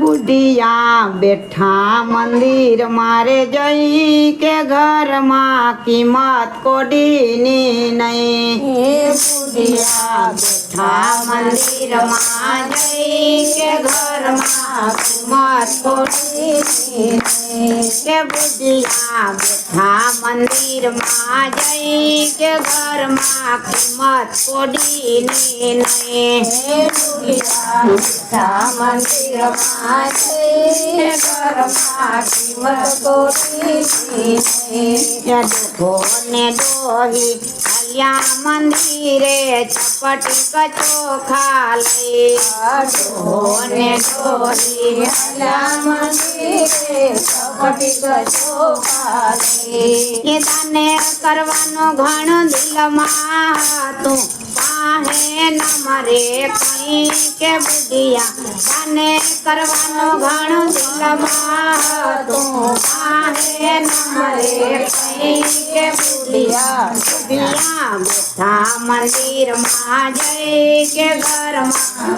बुढ़िया, बैठा मंदिर मारे जई के घर माँ की मत को डीनी नहीं। बुढ़िया, बैठा मंदिर माँ जई के घर माँ की मत को बुढ़िया, बैठा मंदिर माँ जई के घर माँ की मत को डीनी नहीं। बुढ़िया, बैठा मंदिर माँ ડોહી મંદિરે ચપટી કચોખા લઈ ડોને આલા મંદિરે કપટી ગજો ખાલે. એ તને કરવાનો ઘણો દિલમાં હતું પાહે ન મરે કઈ કે બુઢિયા તને કરવાનો ઘણો દિલમાં હતું પાહે ન મરે કઈ કે બુઢિયા બુઢિયા બેઠા મંદિરમાં જઈ કે ઘરમાં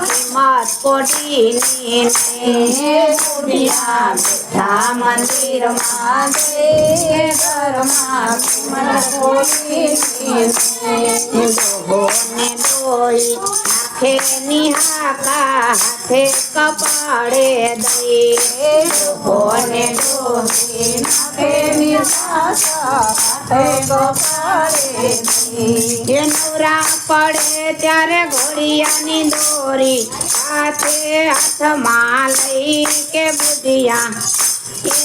કિંમત કોટીની નહીં હે બુઢિયા બેઠા મંદિરમાં જઈને ઘરમાં કિંમત કોટીની નહીં. ડોહોને ડોઈ નાખે નિહાકા હાથે કપાળે દઈ ડોહોને ડોહી નાખેની સાસા હાથે કપાળે દી. એ નવરા પડે ત્યારે ઘોડિયાની દોરી હાથે હાથમાં લઈ કે બુધિયા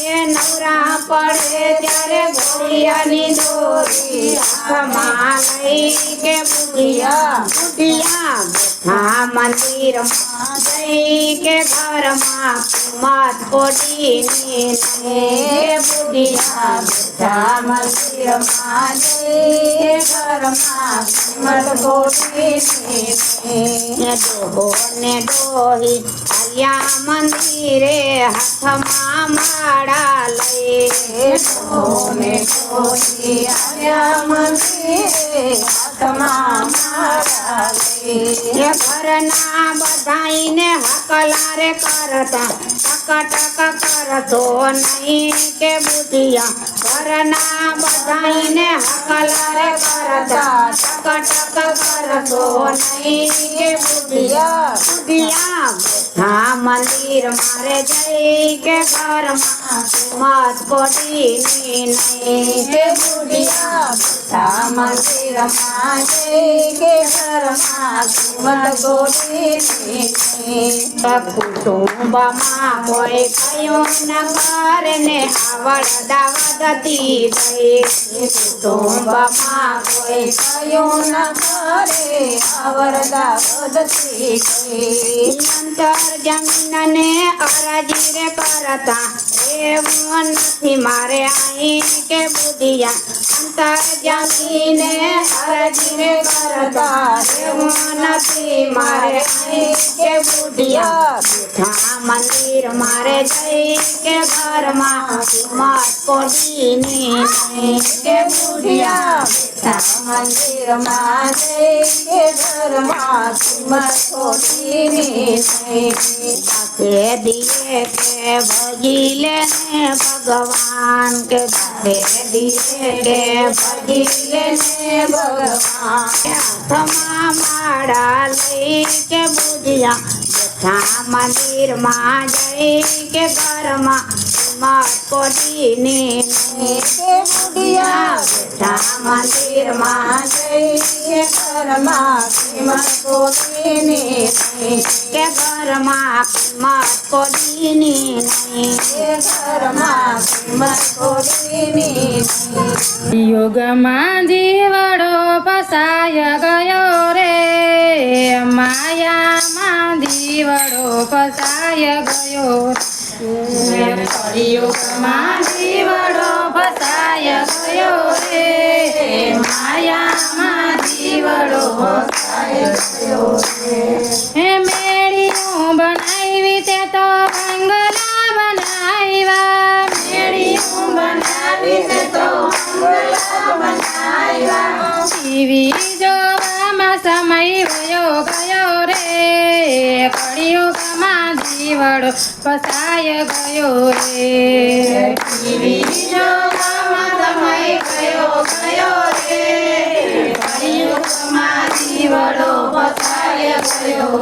એ નવરા પડે ત્યારે ભોળિયાની દોરી હાથમાં લઈ કે ભૂલિયા બુધિયા બેઠા મંદિરમાં જઈ કે ઘરમાં કિંમત કોટીની નહીં બુધિયા બેઠા મંદિરમાં જઈને ઘરમાં કિંમત કોટીની નહીં. ને ડોહોને ડોહી આવ્યા મંદિરે હાથમાં માળા લઈ ડોહોને ડોહી આવ્યા મંદિરે હાથમાં માળા લઈ. એ ઘરના બધાઈને હકલારે કરતા ટક ટક કરતો નહીં કે બુધિયા ઘરના બધાઈને હકલારે કરતા ટક बोनई बुढ़िया बुढ़िया हाँ मंदिर मारे जई के घर मत कोटी नई के बुढ़िया हाँ मंदिर मारे के घर मत कोटी कुटुंब माँ मोए कयो न करने? आवड़ दावदती दई कुटुंब माँ मोए कयो न करे ન કરે આવરદા વધતી ગઈ. અંતર જમીનને અરજી રે કરતા એવું નથી મારે અહીં કે બુધિયા અંતર જમીને करवाना ते मारे के बुढ़िया। बिठा मंदिर मारे जय के घर माँ को दीने के बुढ़िया। बिठा मंदिर माँ के घर माँ कुमार को दीने के दिए के भगीले ने, भगवान के धरे दिए के भगीले ने, भगवान तमाम માળા લઈ કે બુધિયા બેઠા મંદિરમાં જઈ કે ઘરમાં કિંમત કોડીની નહીં કે બુઢિયા બેઠા મંદિરમાં જઈ ઘરમાં કિંમત કોટીની નહીં. કે ઘરમાં કિંમત કોડીની નહીં કે ઘરમાં કિંમત નહીં. યુગમાં જીવડો ફસાય ગયો રે માયામાં દીવડો ફસાય ગયો રે જીવડો ફસાય ગયો રે માયામાં જીવડો ફસાય મેળીઓ બનાવી તે તો બંગલા બનાવ્યા મેળીઓ બનાવી તે જોવામાં સમય જીવડો ફસાય ગયો રે ગયો ગયો રે જીવડો ફસાય ગયો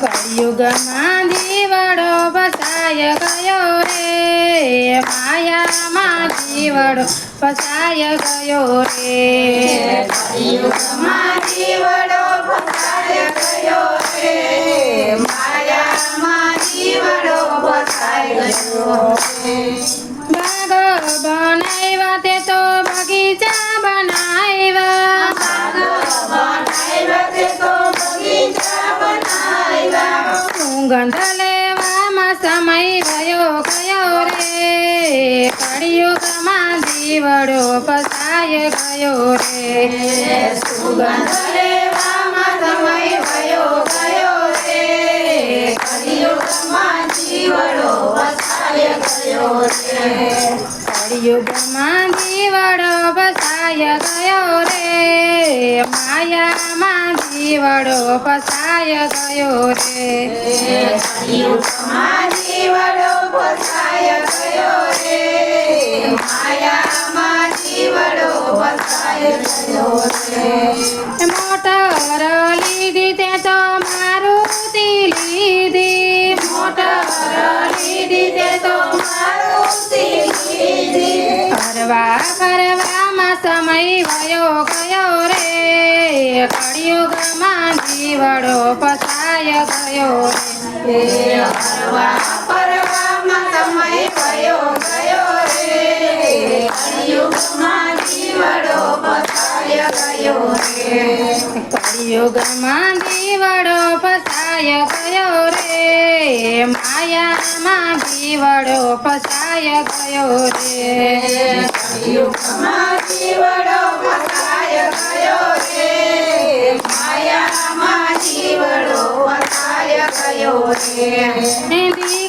કળિયુગમાં દીવડો ફસાય ગયો રે માયામાં જીવડો ફસાય ગયો રે કળિયુગમાં જીવડો ફસાય ગયો રે માયામાં જીવડો ફસાય ગયો બાગ બનાવ્યા તે તો બગીચા બનાવ્યા ગયો રે. સુગંધ લેવામાં સમય ગયો રે. કળિયુગમાં જીવડો વસાય ગયો રે. કળિયુગમાં જીવડો ફસાય ગયો રે. માયામાં જીવડો ફસાય ગયો રે. કળિયુગમાં જીવડો ફસાય ગયો રે. માયામાં મોટર લીધી તે તો મારુતિ લીધી મોટર લીધી તે તો સમય વયો ગયો રે કળિયુગમાં જીવડો સમય ગયો ગયો કળિયુગમાં દીવડો ફસાય ગયો રે માયામાં દીવડો ફસાય ગયો રે. યુગમાં દીવડો ફસાય ગયો રે માયામાં દીવડો ફસાય ગયો રે.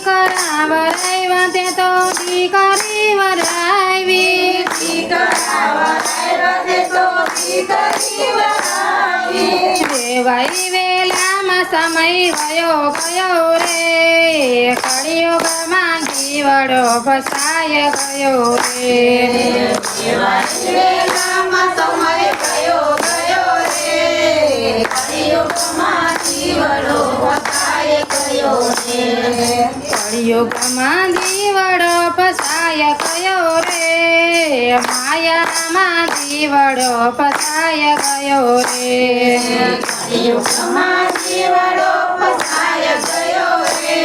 દીકરા વરાવ્યા તે તો દીકરી વરાવી દીકરા દેવાઈ વેલામાં સમય વયો ગયો રે. કળિયુગમાં જીવડો ફસાય ગયો રે. વેલામાં સમય ગયો રે. કળિયુગમાં દીવડો ફસાય ગયો રે. માયામાં દીવડો ફસાય ગયો રે. યુગમાં દીવડો ફસાય ગયો રે.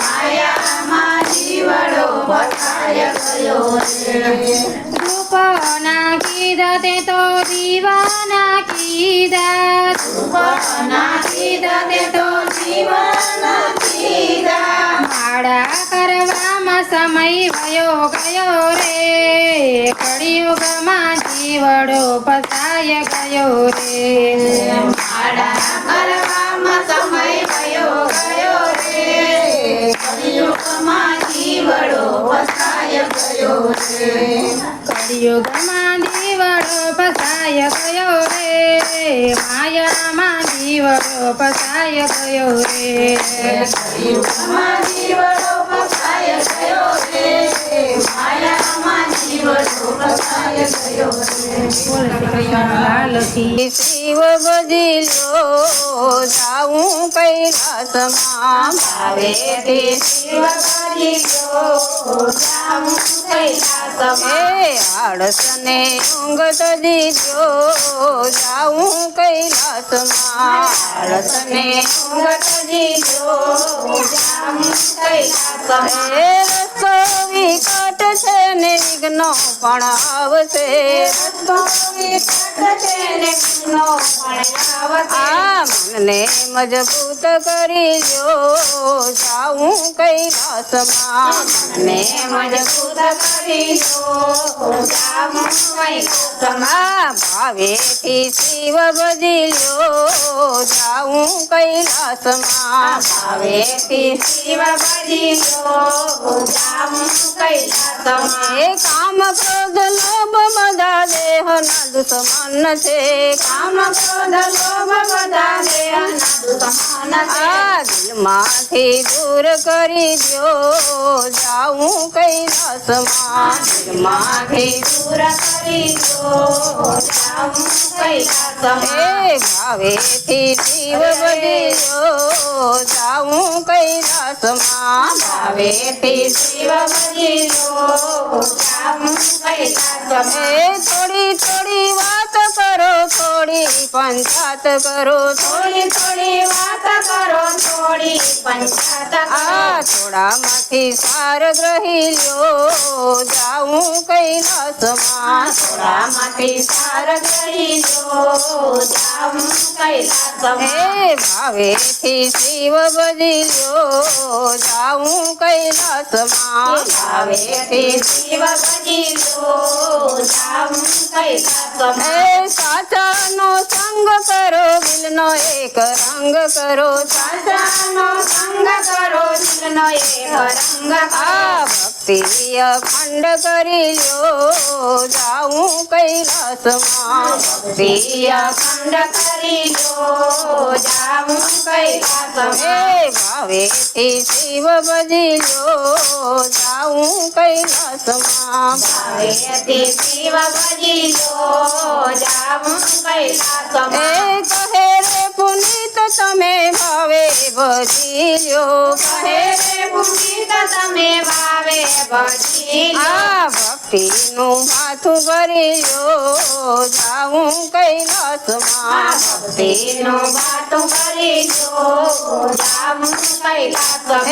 માયામાં દીવડો ફસાય ગયો રે. રૂપના કીધા તે તો દીવાના કીધા રૂપના કીધા તે તો દીવાના કીધા માળા કરવામાં સમય વયો ગયો રે. કળિયુગમાં જીવડો ફસાય ગયો રે. માળા કરવામાં સમય વયો ગયો રે. કળિયુગમાં જીવડો વસાય ગયો રે. કળિયુગમાં જીવડો ફસાય ગયો રે. માયામાં જીવડો ફસાય ગયો રે. જીવડો વસાય ગયો રે. માયામાં જીવડો વસાય ગયો રે લાલ કી શિવ બદલ્યો જાઉં કૈલાસમાં ભાવે તે શિવ કરી ગયો જાઉં કૈલાસમાં એ આળસને ઊંઘ તો દીધો જાઉં કૈલાસમાં આળસને ઊંઘ દીધો જાઉં કૈલાસમાં એ રસ્તો વિકટ છે ને વિઘ્નો પણ આવશે રસ્તો વિકટ છે ને વિઘ્નો પણ આવશે આ મનને મજબૂત કરી લ્યો જાઉં કૈલાસમાં ને મજબૂત કરી દો જાઉં કૈલાસમાં આ ભાવેથી શિવ બદલ્યો જાઉં કૈલાસમાં ભાવેથી શિવ બજી લો જાઉં કૈલાસમાં એ કામ ક્રોધ લોભ બધા દેહના દુશ્મન છે કામ ક્રોધ લોભ બધા દેહના દુશ્મન છે આ દિલમાંથી દૂર કરી દ્યો જાઉં કૈલાસમાં માંથી દૂર કરી દો જાઉં કૈલાસમાં એ ભાવેથી જીવ બદલ્યો જાઉં કૈલાસમાં એ થોડી થોડી વાત કરો થોડી પંચાત કરો થોડી થોડી વાત કરો થોડી પંચાત આ થોડામાંથી સાર ગ્રહી લ્યો જાઉં કૈલાસમાં થોડામાંથી સાર ગ્રહી લો જાઉં કૈલાસમાં ભાવેથી શિવ બજી લ્યો જાઉં કૈલાસમાં ભાવેથી શિવ બજી લો જાઉં કૈલાસમાં સાચાનો સંગ કરો દિલનો એક રંગ કરો. સાચા સાચાનો સંગ કરો દિલનો એક રંગ કરો. આ ખંડ કરી લ્યો જાઉં કૈલાસમાં પ્રિય ખંડ કરી લો જાઉં કૈલાસમાં ભાવેથી શિવ બજી લ્યો જાઉં કૈલાસમાં ભાવેથી શિવ બજી લો જાઉં કૈલાસમાં ભાવે ભજી કહે રે પુનિત તમે વાવે ભજી લો આ ભક્તિનું માથું ભરી લ્યો જાઉં કૈલાસમાં ભક્તિનું. કરી લો જાઉં કૈલાસમાં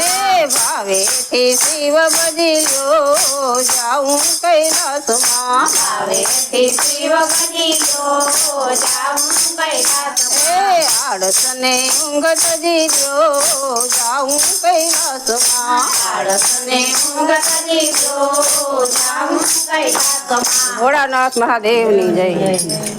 હે શિવ બજી જાઉં કૈલાસમાં ભાવેથી શિવ બજી લો જાઉં કૈલાસમાં હે આળસ ને ઊંઘ લ્યો જાઉં કૈલાસમાં આળસને ઊંઘ લો જાઉં કૈલાસમાં ભોળાનાથ મહાદેવની જય.